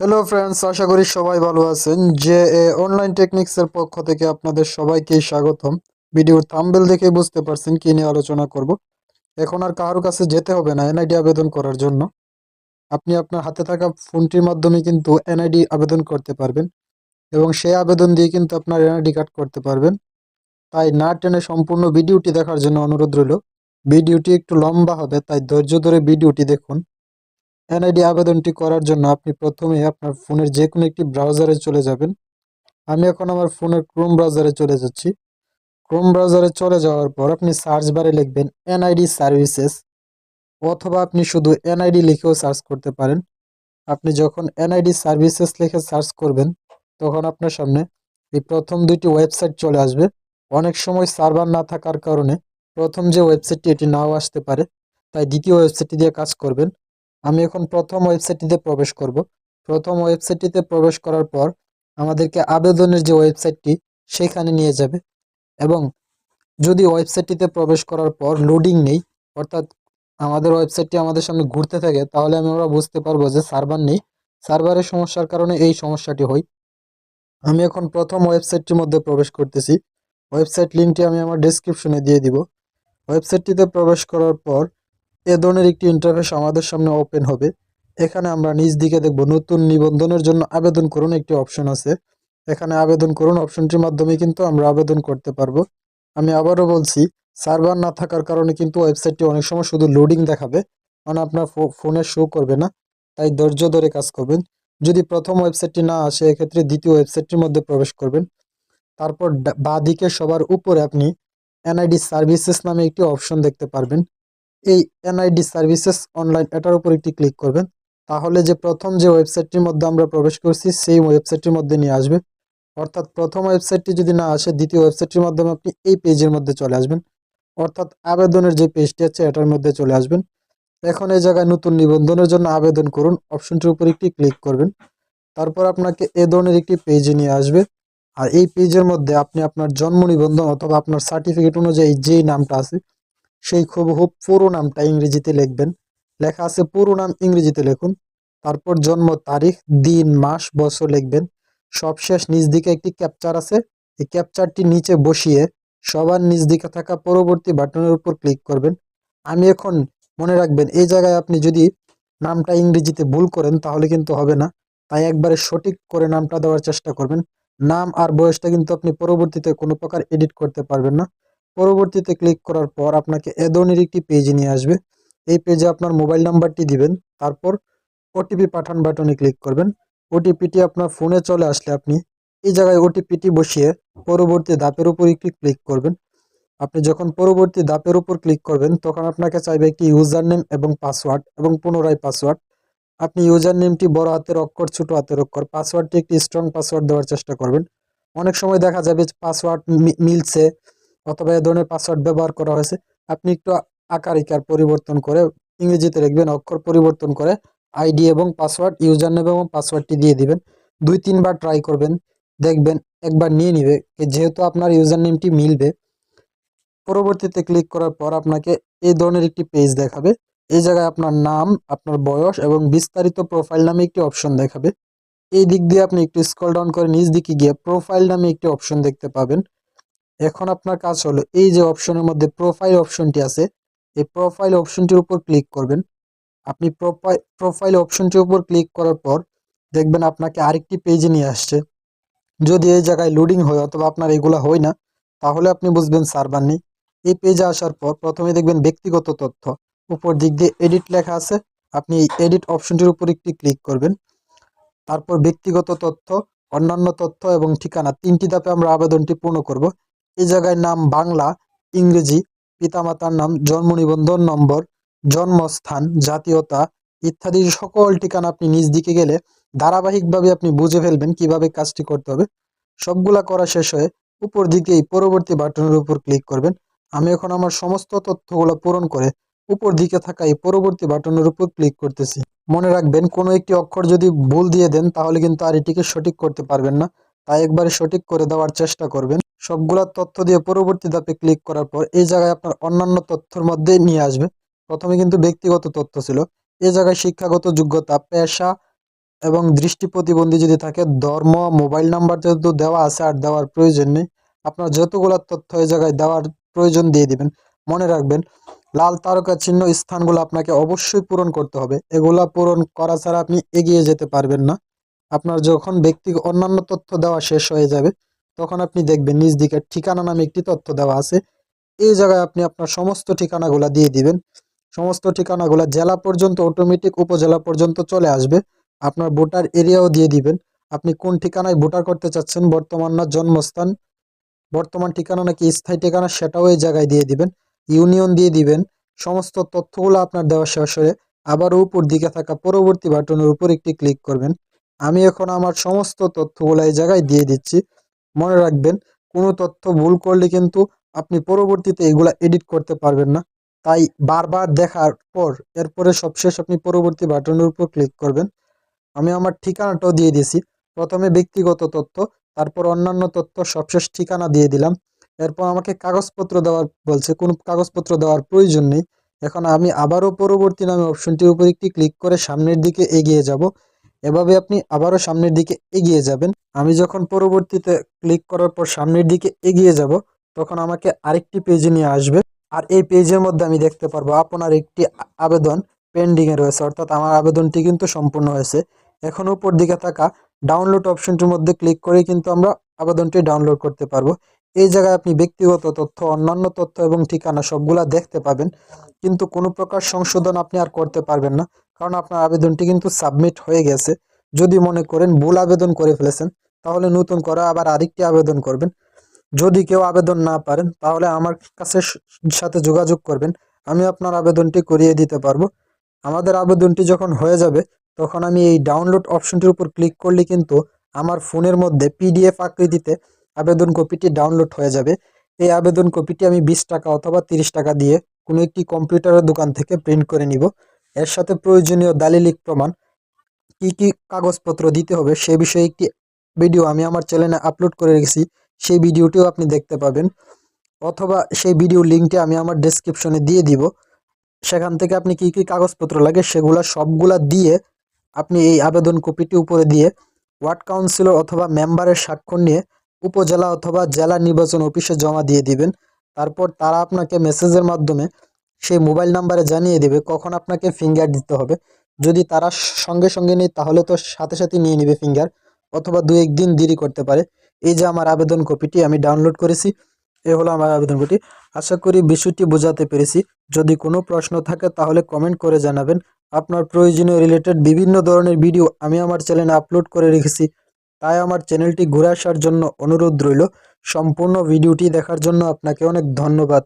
Hello friends আশা করি সবাই ভালো আছেন। যে অনলাইন টেকনিক্সের পক্ষ থেকে আপনাদের সবাইকে স্বাগতম। ভিডিওর থাম্বেল দেখে বুঝতে পারছেন কি নিয়ে আলোচনা করব। এখন আর কারোর কাছে যেতে হবে না এনআইডি আবেদন করার জন্য। আপনি আপনার হাতে থাকা ফোনটির মাধ্যমে কিন্তু এনআইডি আবেদন করতে পারবেন এবং সেই আবেদন দিয়ে কিন্তু আপনার এনআইডি কার্ড করতে পারবেন। তাই না টেনে সম্পূর্ণ ভিডিওটি দেখার জন্য অনুরোধ রইল। ভিডিওটি একটু লম্বা হবে, তাই ধৈর্য ধরে ভিডিওটি দেখুন। এনআইডি আবেদনটি করার জন্য আপনি প্রথমে আপনার ফোনের যে কোনো একটি ব্রাউজারে চলে যাবেন। আমি এখন আমার ফোনের ক্রোম ব্রাউজারে চলে যাচ্ছি। ক্রোম ব্রাউজারে চলে যাওয়ার পর আপনি সার্চ বারে লিখবেন এনআইডি সার্ভিসেস অথবা আপনি শুধু এনআইডি লিখেও সার্চ করতে পারেন। আপনি যখন এনআইডি সার্ভিসেস লিখে সার্চ করবেন, তখন আপনার সামনে এই প্রথম দুইটি ওয়েবসাইট চলে আসবে। অনেক সময় সার্ভার না থাকার কারণে প্রথম যে ওয়েবসাইটটি এটি নাও আসতে পারে, তাই দ্বিতীয় ওয়েবসাইটটি দিয়ে কাজ করবেন। আমি এখন প্রথম ওয়েবসাইটটিতে প্রবেশ করব। প্রথম ওয়েবসাইটটিতে প্রবেশ করার পর আমাদেরকে আবেদনের যে ওয়েবসাইটটি, সেখানে নিয়ে যাবে। এবং যদি ওয়েবসাইটটিতে প্রবেশ করার পর লোডিং নেই, অর্থাৎ আমাদের ওয়েবসাইটটি আমাদের সামনে ঘুরতে থাকে, তাহলে আমি আমরা বুঝতে পারব যে সার্ভার নেই। সার্ভারের সমস্যার কারণে এই সমস্যাটি হয়। আমি এখন প্রথম ওয়েবসাইটটির মধ্যে প্রবেশ করতেছি। ওয়েবসাইট লিঙ্কটি আমি আমার ডেসক্রিপশনে দিয়ে দিব। ওয়েবসাইটটিতে প্রবেশ করার পর এ ধরনের একটি ইন্টারফেস আমাদের সামনে ওপেন হবে। এখানে আমরা নিজ দিকে দেখব নতুন নিবন্ধনের জন্য আবেদন করুন একটি অপশন আছে। এখানে আবেদন করুন অপশনটির মাধ্যমে কিন্তু আমরা আবেদন করতে পারব। আমি আবারও বলছি সার্ভার না থাকার কারণে কিন্তু ওয়েবসাইটটি অনেক সময় শুধু লোডিং দেখাবে মানে আপনার ফোনে শো করবে না, তাই ধৈর্য ধরে কাজ করবেন। যদি প্রথম ওয়েবসাইটটি না আসে, এক্ষেত্রে দ্বিতীয় ওয়েবসাইটটির মধ্যে প্রবেশ করবেন। তারপর বাঁ দিকে সবার উপরে আপনি এনআইডি সার্ভিসেস নামে একটি অপশন দেখতে পারবেন। এই এনআইডি সার্ভিসেস অনলাইন এটার উপর একটি ক্লিক করবেন। তাহলে যে প্রথম যে ওয়েবসাইটটির মধ্যে আমরা প্রবেশ করছি, সেই ওয়েবসাইটটির মধ্যে নিয়ে আসবে। অর্থাৎ প্রথম ওয়েবসাইটটি যদি না আসে, দ্বিতীয় ওয়েবসাইটটির মাধ্যমে আপনি এই পেজের মধ্যে চলে আসবেন। অর্থাৎ আবেদনের যে পেজটি আছে, এটার মধ্যে চলে আসবেন। এখন এই জায়গায় নতুন নিবন্ধনের জন্য আবেদন করুন। অপশনটির উপর একটি ক্লিক করবেন। তারপর আপনাকে এ ধরনের একটি পেজে নিয়ে আসবে। আর এই পেজের মধ্যে আপনি আপনার জন্ম নিবন্ধন অথবা আপনার সার্টিফিকেট অনুযায়ী যেই নামটা আছে সেই খুব পুরো নামটা ইংরেজিতে লিখবেন। লেখা আছে পুরো নাম ইংরেজিতে লিখুন। তারপর জন্ম তারিখ, দিন, মাস, বছর লিখবেন। সবশেষ নিজ দিকে একটি ক্যাপচার আছে। এই ক্যাপচারটি নিচে বসিয়ে সবার নিজ দিকে থাকা পরবর্তী বাটনের উপর ক্লিক করবেন। আমি এখন মনে রাখবেন, এই জায়গায় আপনি যদি নামটা ইংরেজিতে ভুল করেন তাহলে কিন্তু হবে না। তাই একবারে সঠিক করে নামটা দেওয়ার চেষ্টা করবেন। নাম আর বয়সটা কিন্তু আপনি পরবর্তীতে কোনো প্রকার এডিট করতে পারবেন না। পরবর্তীতে ক্লিক করার পর আপনাকে এ ধরনের একটি পেজ নিয়ে আসবে। এই পেজে আপনার মোবাইল নাম্বারটি দিবেন, তারপর ওটিপি পাঠান বাটনে ক্লিক করবেন। ওটিপিটি আপনার ফোনে চলে আসলে আপনি এই জায়গায় ওটিপিটি বসিয়ে পরবর্তী ধাপের উপর একটি ক্লিক করবেন। আপনি যখন পরবর্তী ধাপের উপর ক্লিক করবেন, তখন আপনাকে চাইবে একটি ইউজার নেম এবং পাসওয়ার্ড এবং পুনরায় পাসওয়ার্ড আপনি ইউজার নেমটি বড় হাতের অক্ষর, ছোট হাতের অক্ষর পাসওয়ার্ডটি একটি স্ট্রং পাসওয়ার্ড দেওয়ার চেষ্টা করবেন। অনেক সময় দেখা যাবে পাসওয়ার্ড মিলছে অথবা এ ধরনের পাসওয়ার্ড ব্যবহার করা হয়েছে, আপনি একটু আকার ইকার পরিবর্তন করে ইংরেজিতে লিখবেন, অক্ষর পরিবর্তন করে আইডি এবং পাসওয়ার্ড ইউজার নেম এবং পাসওয়ার্ডটি দিয়ে দিবেন। দুই, তিনবার ট্রাই করবেন, দেখবেন একবার নিয়ে নিবে যেহেতু আপনার ইউজার নেমটি মিলবে। পরবর্তীতে ক্লিক করার পর আপনাকে এই ধরনের একটি পেজ দেখাবে। এই জায়গায় আপনার নাম, আপনার বয়স এবং বিস্তারিত প্রোফাইল নামে একটি অপশন দেখাবে। এই দিক দিয়ে আপনি একটু স্ক্রল ডাউন করে নিচ দিকে গিয়ে প্রোফাইল নামে একটি অপশন দেখতে পাবেন। এখন আপনার কাজ হলো এই যে অপশনের মধ্যে প্রোফাইল অপশনটি আছে, এই প্রোফাইল অপশনটির উপর ক্লিক করবেন। আপনি প্রোফাইল প্রোফাইল অপশনটির উপর ক্লিক করার পর দেখবেন আপনাকে আরেকটি পেজে নিয়ে আসছে। যদি এই জায়গায় লোডিং হয় অথবা আপনার এগুলা হয় না, তাহলে আপনি বুঝবেন সার্ভার নেই। এই পেজে আসার পর প্রথমে দেখবেন ব্যক্তিগত তথ্য, উপর দিক দিয়ে এডিট লেখা আছে, আপনি এই এডিট অপশনটির উপর একটি ক্লিক করবেন। তারপর ব্যক্তিগত তথ্য, অন্যান্য তথ্য এবং ঠিকানা, তিনটি ধাপে আমরা আবেদনটি পূর্ণ করব। এই জায়গায় নাম বাংলা, ইংরেজি, পিতামাতার নাম জন্ম নিবন্ধন নম্বর, জন্মস্থান, জাতীয়তা ইত্যাদি সকল ঠিকানা আপনি নিজ দিকে গেলে ধারাবাহিকভাবে আপনি বুঝে ফেলবেন কীভাবে কাজটি করতে হবে। সবগুলা করা শেষ হয়ে উপর দিকে এই পরবর্তী বাটনের উপর ক্লিক করবেন। আমি এখন আমার সমস্ত তথ্যগুলো পূরণ করে উপর দিকে থাকা এই পরবর্তী বাটনের উপর ক্লিক করতেছি। মনে রাখবেন, কোনো একটি অক্ষর যদি ভুল দিয়ে দেন তাহলে কিন্তু আর এটিকে সঠিক করতে পারবেন না। তাই একবারে সঠিক করে দেওয়ার চেষ্টা করবেন। সবগুলা তথ্য দিয়ে পরবর্তী ধাপে ক্লিক করার পর এই জায়গায় আপনার অন্যান্য তথ্যের মধ্যে নিয়ে আসবে। প্রথমে কিন্তু ব্যক্তিগত তথ্য ছিল। এই জায়গায় শিক্ষাগত যোগ্যতা, পেশা এবং দৃষ্টি প্রতিবন্ধী যদি থাকে, ধর্ম, মোবাইল নাম্বার যেহেতু দেওয়া আছে আর দেওয়ার প্রয়োজন নেই, আপনার যতগুলো তথ্য এই জায়গায় দেওয়ার প্রয়োজন দিয়ে দিবেন। মনে রাখবেন, লাল তারকা চিহ্ন স্থানগুলো আপনাকে অবশ্যই পূরণ করতে হবে। এগুলা পূরণ করা ছাড়া আপনি এগিয়ে যেতে পারবেন না। আপনার যখন ব্যক্তি অন্যান্য তথ্য দেওয়া শেষ হয়ে যাবে তখন আপনি দেখবেন নিজ দিকের ঠিকানা নামে একটি তথ্য দেওয়া আছে। এই জায়গায় আপনি আপনার সমস্ত ঠিকানাগুলো দিয়ে দিবেন। সমস্ত ঠিকানাগুলো জেলা পর্যন্ত অটোমেটিক উপজেলা পর্যন্ত চলে আসবে। আপনার ভোটার এরিয়াও দিয়ে দিবেন। আপনি কোন ঠিকানায় ভোটার করতে চাচ্ছেন, বর্তমান না জন্মস্থান, বর্তমান ঠিকানা নাকি স্থায়ী ঠিকানা সেটাও এই জায়গায় দিয়ে দিবেন। ইউনিয়ন দিয়ে দিবেন। সমস্ত তথ্যগুলো আপনার দেওয়া শেষ হয়ে আবারও উপর দিকে থাকা পরবর্তী বাটনের উপর একটি ক্লিক করবেন। আমি এখন আমার সমস্ত তথ্যগুলো এই জায়গায় দিয়ে দিচ্ছি। মনে রাখবেন, কোনো তথ্য ভুল করলে কিন্তু আপনি পরবর্তীতে এগুলা এডিট করতে পারবেন না। তাই বারবার দেখার পর এরপরে সবশেষ আপনি পরবর্তী বাটনের উপর ক্লিক করবেন। আমি আমার ঠিকানাটাও দিয়ে দিয়েছি। প্রথমে ব্যক্তিগত তথ্য, তারপর অন্যান্য তথ্য সবশেষ ঠিকানা দিয়ে দিলাম। এরপর আমাকে কাগজপত্র দেওয়ার বলছে, কোনো কাগজপত্র দেওয়ার প্রয়োজন নেই। এখন আমি আবারও পরবর্তী নামে অপশনটির উপর একটি ক্লিক করে সামনের দিকে এগিয়ে যাব। এভাবে আপনি আবারও সামনের দিকে এগিয়ে যাবেন। আমি যখন পরবর্তীতে ক্লিক করার পর সামনের দিকে এগিয়ে যাব, তখন আমাকে আরেকটি পেজে নিয়ে আসবে। আর এই পেজের মধ্যে আমি দেখতে পারব আপনার একটি আবেদন পেন্ডিংয়ে রয়েছে, অর্থাৎ আমার আবেদনটি কিন্তু সম্পূর্ণ হয়েছে। এখন উপর দিকে থাকা ডাউনলোড অপশনটির মধ্যে ক্লিক করে কিন্তু আমরা আবেদনটি ডাউনলোড করতে পারব। এই জায়গায় আপনি ব্যক্তিগত তথ্য, অন্যান্য তথ্য এবং ঠিকানা সবগুলা দেখতে পাবেন। কিন্তু কোনো প্রকার সংশোধন আপনি আর করতে পারবেন না। কারণ আপনার আবেদনটি কিন্তু সাবমিট হয়ে গেছে। যদি মনে করেন ভুল আবেদন করে ফেলেছেন, তাহলে নতুন করে আবার আরেকটি আবেদন করবেন। যদি কেউ আবেদন না পারেন, তাহলে আমার কাছে সাথে যোগাযোগ করবেন। আমি আপনার আবেদনটি করিয়ে দিতে পারব। আমাদের আবেদনটি যখন হয়ে যাবে, তখন আমি এই ডাউনলোড অপশনটির উপর ক্লিক করলে কিন্তু আমার ফোনের মধ্যে পিডিএফ আকৃতিতে আবেদন কপিটি ডাউনলোড হয়ে যাবে। এই আবেদন কপিটি আমি বিশ টাকা অথবা তিরিশ টাকা দিয়ে কোনো একটি কম্পিউটারের দোকান থেকে প্রিন্ট করে নিব। এর সাথে প্রয়োজনীয় দালিলিক প্রমাণ, কি কি কাগজপত্র দিতে হবে সে বিষয়ে একটি ভিডিও আমি আমার চ্যানেলে আপলোড করে রেখেছি, সেই ভিডিওটিও আপনি দেখতে পাবেন। অথবা সেই ভিডিও লিঙ্কটি আমি আমার ডেসক্রিপশনে দিয়ে দিব। সেখান থেকে আপনি কি কি কাগজপত্র লাগে সেগুলা সবগুলা দিয়ে আপনি এই আবেদন কপিটি উপরে দিয়ে ওয়ার্ড কাউন্সিলর অথবা মেম্বারের স্বাক্ষর নিয়ে উপজেলা অথবা জেলা নির্বাচন অফিসে জমা দিয়ে দিবেন। তারপর তারা আপনাকে মেসেজের মাধ্যমে সেই মোবাইল নাম্বারে জানিয়ে দেবে কখন আপনাকে ফিঙ্গার দিতে হবে। যদি তারা সঙ্গে সঙ্গে নেই তাহলে তো সাথে সাথে নিয়ে নেবে ফিঙ্গার অথবা দু একদিন দেরি করতে পারে। এই যে আমার আবেদন কপিটি আমি ডাউনলোড করেছি, এ হলো আমার আবেদন কপি আশা করি বিষয়টি বোঝাতে পেরেছি। যদি কোনো প্রশ্ন থাকে তাহলে কমেন্ট করে জানাবেন। আপনার প্রয়োজনীয় রিলেটেড বিভিন্ন ধরনের ভিডিও আমি আমার চ্যানেলে আপলোড করে রেখেছি। তাই আমার চ্যানেলটি ঘুরে আসার জন্য অনুরোধ রইল। সম্পূর্ণ ভিডিওটি দেখার জন্য আপনাকে অনেক ধন্যবাদ।